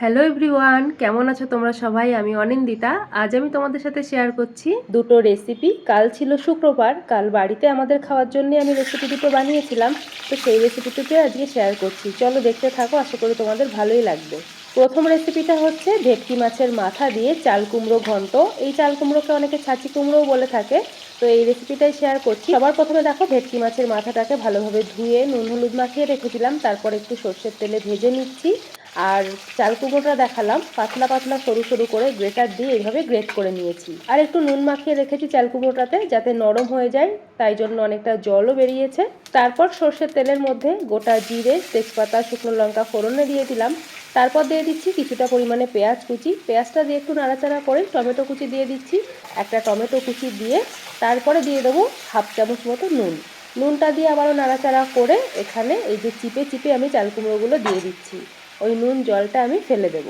Hello everyone কেমন আছো তোমরা সবাই? আমি অনিন্দিতা। আজ আমি তোমাদের সাথে শেয়ার করছি দুটো রেসিপি কাল ছিল শুক্রবার, কাল বাড়িতে আমাদের খাওয়ার জন্য আমি রেসিপি দুটো বানিয়েছিলাম। তো সেই রেসিপিটুকে আজকে শেয়ার করছি। চলো দেখতে থাকো, আশা করি তোমাদের ভালোই লাগবে। প্রথম রেসিপিটা হচ্ছে ভেটকি মাছের মাথা দিয়ে চাল কুমড়ো ঘন্ট। এই চাল কুমড়োকে অনেকে ছাঁচি কুমড়োও বলে থাকে। তো এই রেসিপিটাই শেয়ার করছি। সবার প্রথমে দেখো ভেটকি মাছের মাথাটাকে ভালোভাবে ধুয়ে নুন, হলুদ মাখিয়ে রেখেছিলাম। তারপর একটু সর্ষের তেলে ভেজে নিচ্ছি। আর চাল কুমড়োটা দেখালাম। পাতলা পাতলা, সরু সরু করে গ্রেটার দিয়ে এইভাবে গ্রেট করে নিয়েছি। আর একটু নুন মাখিয়ে রেখেছি চাল কুমড়োটাতে যাতে নরম হয়ে যায়। তাই জন্য অনেকটা জলও বেরিয়েছে। তারপর সর্ষের তেলের মধ্যে গোটা জিরে, তেজপাতা, শুকনো লঙ্কা ফোড়নে দিয়ে দিলাম। তারপর দিয়ে দিচ্ছি কিছুটা পরিমাণে পেঁয়াজ কুচি। পেঁয়াজটা দিয়ে একটু নাড়াচাড়া করে টমেটো কুচি দিয়ে দিচ্ছি। একটা টমেটো কুচি দিয়ে তারপরে দিয়ে দেবো হাফ চামচ মতো নুন। নুনটা দিয়ে আবারও নাড়াচাড়া করে এখানে এই যে চিপে চিপে আমি চাল কুমড়োগুলো দিয়ে দিচ্ছি। ওই নুন জলটা আমি ফেলে দেব।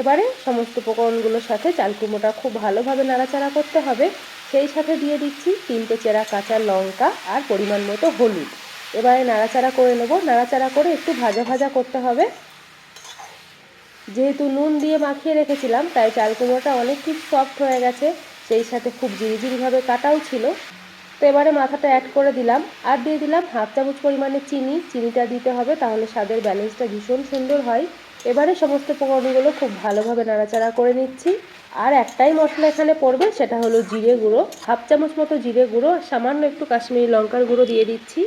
এবারে সমস্ত উপকরণগুলোর সাথে চাল কুমড়োটা খুব ভালোভাবে নাড়াচাড়া করতে হবে। সেই সাথে দিয়ে দিচ্ছি তিনটে চেরা কাঁচা লঙ্কা আর পরিমাণ মতো হলুদ। এবারে নাড়াচাড়া করে নেব। নাড়াচাড়া করে একটু ভাজা ভাজা করতে হবে। যেহেতু নুন দিয়ে মাখিয়ে রেখেছিলাম, তাই চাল কুমড়োটা অনেক খুব সফট হয়ে গেছে। সেই সাথে খুব ঝিরিঝিরিভাবে কাটাও ছিল। তো এবারে মাথাটা অ্যাড করে দিলাম। আর দিয়ে দিলাম হাফ চামচ পরিমাণে চিনি। চিনিটা দিতে হবে, তাহলে স্বাদের ব্যালেন্সটা ভীষণ সুন্দর হয়। এবারে সমস্ত উপকরণগুলো খুব ভালোভাবে নাড়াচাড়া করে নিচ্ছি। আর একটাই মশলা এখানে পড়বে, সেটা হলো জিরে গুঁড়ো। হাফ চামচ মতো জিরে গুঁড়ো, সামান্য একটু কাশ্মীরি লঙ্কার গুঁড়ো দিয়ে দিচ্ছি।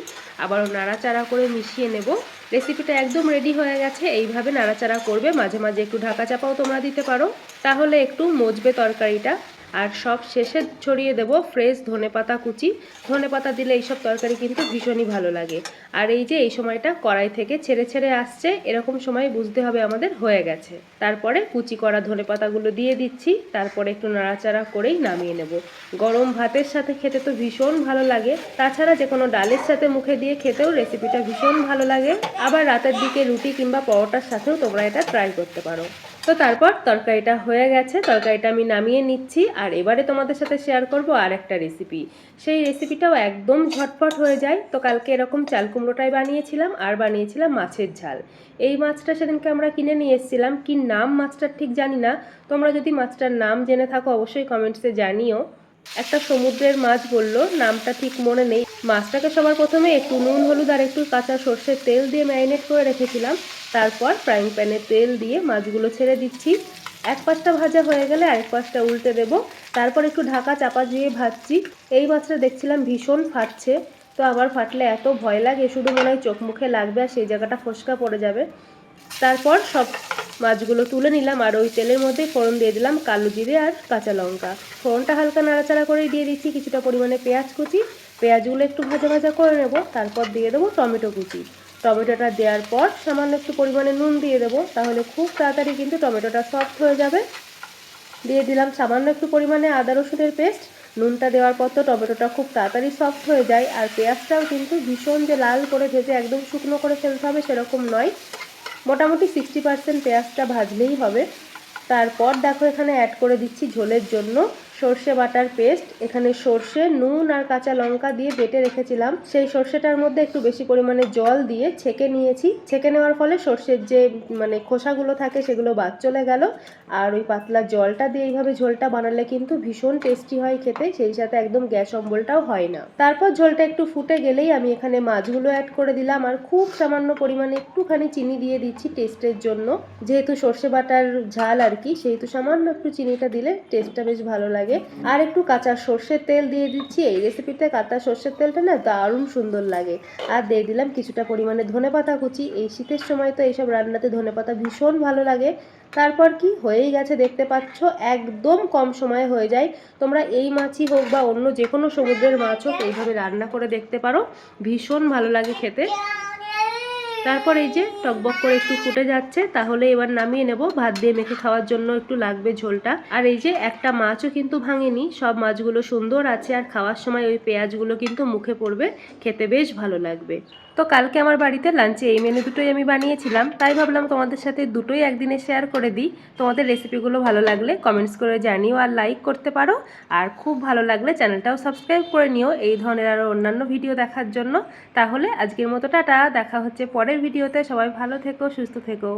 আবারও নাড়াচাড়া করে মিশিয়ে নেব। রেসিপিটা একদম রেডি হয়ে গেছে, এইভাবে নাড়াচাড়া করবে। মাঝে মাঝে একটু ঢাকা চাপাও তোমরা দিতে পারো। তাহলে একটু মজবে তরকারিটা। আর সব শেষে ছড়িয়ে দেব ফ্রেশ ধনেপাতা কুচি। ধনেপাতা দিলে এইসব তরকারি কিন্তু ভীষণই ভালো লাগে। আর এই যে এই সময়টা কড়াই থেকে ছেড়ে ছেড়ে আসছে, এরকম সময় বুঝতে হবে আমাদের হয়ে গেছে। তারপরে কুচি করা ধনেপাতাগুলো দিয়ে দিচ্ছি, তারপরে একটু নাড়াচাড়া করেই নামিয়ে নেব। গরম ভাতের সাথে খেতে তো ভীষণ ভালো লাগে। তাছাড়া যে কোনো ডালের সাথে মুখে দিয়ে খেতেও রেসিপিটা ভীষণ ভালো লাগে। আবার রাতের দিকে রুটি কিংবা পরোটার সাথেও তোমরা এটা ট্রাই করতে পারো। তো তারপর তরকারিটা হয়ে গেছে, তরকারিটা আমি নামিয়ে নিচ্ছি আর এবারে তোমাদের সাথে শেয়ার করব আর একটা রেসিপি সেই রেসিপিটাও একদম ঝটপট হয়ে যায়। তো কালকে এরকম চাল কুমড়োটাই বানিয়েছিলাম আর বানিয়েছিলাম মাছের ঝাল। এই মাছটা সেদিনকে আমরা কিনে নিয়ে এসেছিলাম। কি নাম মাছটার ঠিক জানি না। তোমরা যদি মাছটার নাম জেনে থাকো অবশ্যই কমেন্টসে জানিও। একটা সমুদ্রের মাছ বলল, নামটা ঠিক মনে নেই। মাছটাকে সবার প্রথমে একটু নুন, হলুদ আর একটু কাঁচা সর্ষের তেল দিয়ে ম্যারিনেট করে রেখেছিলাম। তারপর ফ্রাইং প্যানে তেল দিয়ে মাছগুলো ছেড়ে দিচ্ছি। এক পাশটা ভাজা হয়ে গেলে আরেক পাশটা উল্টে দেব। তারপর একটু ঢাকা চাপা দিয়ে ভাজছি। এই মাছটা দেখছিলাম ভীষণ ফাটছে। তো আবার ফাটলে এত ভয় লাগে, শুধু মনে হয় চোখ মুখে লাগবে আর সেই জায়গাটা ফসকা পড়ে যাবে। তারপর সব মাছগুলো তুলে নিলাম আর ওই তেলের মধ্যে ফোড়ন দিয়ে দিলাম কালো জিরে আর কাঁচা লঙ্কা। ফোড়নটা হালকা নাড়াচাড়া করেই দিয়ে দিচ্ছি, কিছুটা পরিমাণে পেঁয়াজ কুচি। পেঁয়াজগুলো একটু ভাজা ভাজা করে নেব, তারপর দিয়ে দেবো টমেটো কুচি। টমেটোটা দেওয়ার পর সামান্য একটু পরিমাণে নুন দিয়ে দেবো, তাহলে খুব তাড়াতাড়ি কিন্তু টমেটোটা সফট হয়ে যাবে। দিয়ে দিলাম সামান্য একটু পরিমাণে আদা রসুনের পেস্ট। নুনটা দেওয়ার পর তো টমেটোটা খুব তাড়াতাড়ি সফট হয়ে যায়, আর পেঁয়াজটাও কিন্তু ভীষণ যে লাল করে ভেজে একদম শুকনো করে ফেলতে হবে সেরকম নয়। মোটামুটি সিক্সটি পারসেন্ট পেঁয়াজটা ভাজলেই হবে। তারপর দেখো এখানে অ্যাড করে দিচ্ছি ঝোলের জন্য সর্ষে বাটার পেস্ট, এখানে সর্ষে, নুন আর কাঁচা লঙ্কা দিয়ে বেটে রেখেছিলাম। সেই সর্ষেটার মধ্যে একটু বেশি পরিমাণে জল দিয়ে ছেঁকে নিয়েছি। ছেঁকে নেওয়ার ফলে সর্ষের যে মানে খোসাগুলো থাকে সেগুলো বাদ চলে গেল। আর ওই পাতলা জলটা দিয়ে এইভাবে ঝোলটা বানালে কিন্তু ভীষণ টেস্টি হয় খেতে, সেই সাথে একদম গ্যাস অম্বলটাও হয় না। তারপর ঝোলটা একটু ফুটে গেলেই আমি এখানে মাছগুলো অ্যাড করে দিলাম আর খুব সামান্য পরিমাণে একটুখানি চিনি দিয়ে দিচ্ছি টেস্টের জন্য। যেহেতু সর্ষে বাটার ঝাল আর কি, সেহেতু সামান্য একটু চিনিটা দিলে টেস্টটা বেশ ভালো লাগে। আর একটু কাঁচা সর্ষের তেল দিয়ে দিচ্ছি। এই রেসিপিতে কাঁচা সর্ষের তেলটা না দারুণ সুন্দর লাগে। আর দিয়ে দিলাম কিছুটা পরিমাণে ধনেপাতা কুচি। এই শীতের সময় তো এইসব রান্নাতে ধনেপাতা ভীষণ ভালো লাগে। তারপর কি? হয়েই গেছে দেখতে পাচ্ছ, একদম কম সময়ে হয়ে যায়। তোমরা এই মাছই হোক বা অন্য যে কোনো সমুদ্রের মাছ হোক, এইভাবে রান্না করে দেখতে পারো। ভীষণ ভালো লাগে খেতে। তারপর এই যে টকবক করে একটু ফুটে যাচ্ছে, তাহলে এবার নামিয়ে নেব। ভাত দিয়ে মেখে খাওয়ার জন্য একটু লাগবে ঝোলটা। আর এই যে একটা মাছও কিন্তু ভাঙেনি, সব মাছগুলো সুন্দর আছে। আর খাওয়ার সময় ওই পেঁয়াজগুলো কিন্তু মুখে পড়বে, খেতে বেশ ভালো লাগবে। তো কালকে আমার বাড়িতে লাঞ্চে এই মেনু দুটোই আমি বানিয়েছিলাম। তাই ভাবলাম তোমাদের সাথে দুটোই একদিনে শেয়ার করে দিই। তোমাদের রেসিপিগুলো ভালো লাগলে কমেন্টস করে জানিও আর লাইক করতে পারো। আর খুব ভালো লাগলে চ্যানেলটাও সাবস্ক্রাইব করে নিও এই ধরনের আরও অন্যান্য ভিডিও দেখার জন্য। তাহলে আজকের মতো টাটা, দেখা হচ্ছে পরের ভিডিওতে সবাই ভালো থেকো, সুস্থ থেকো।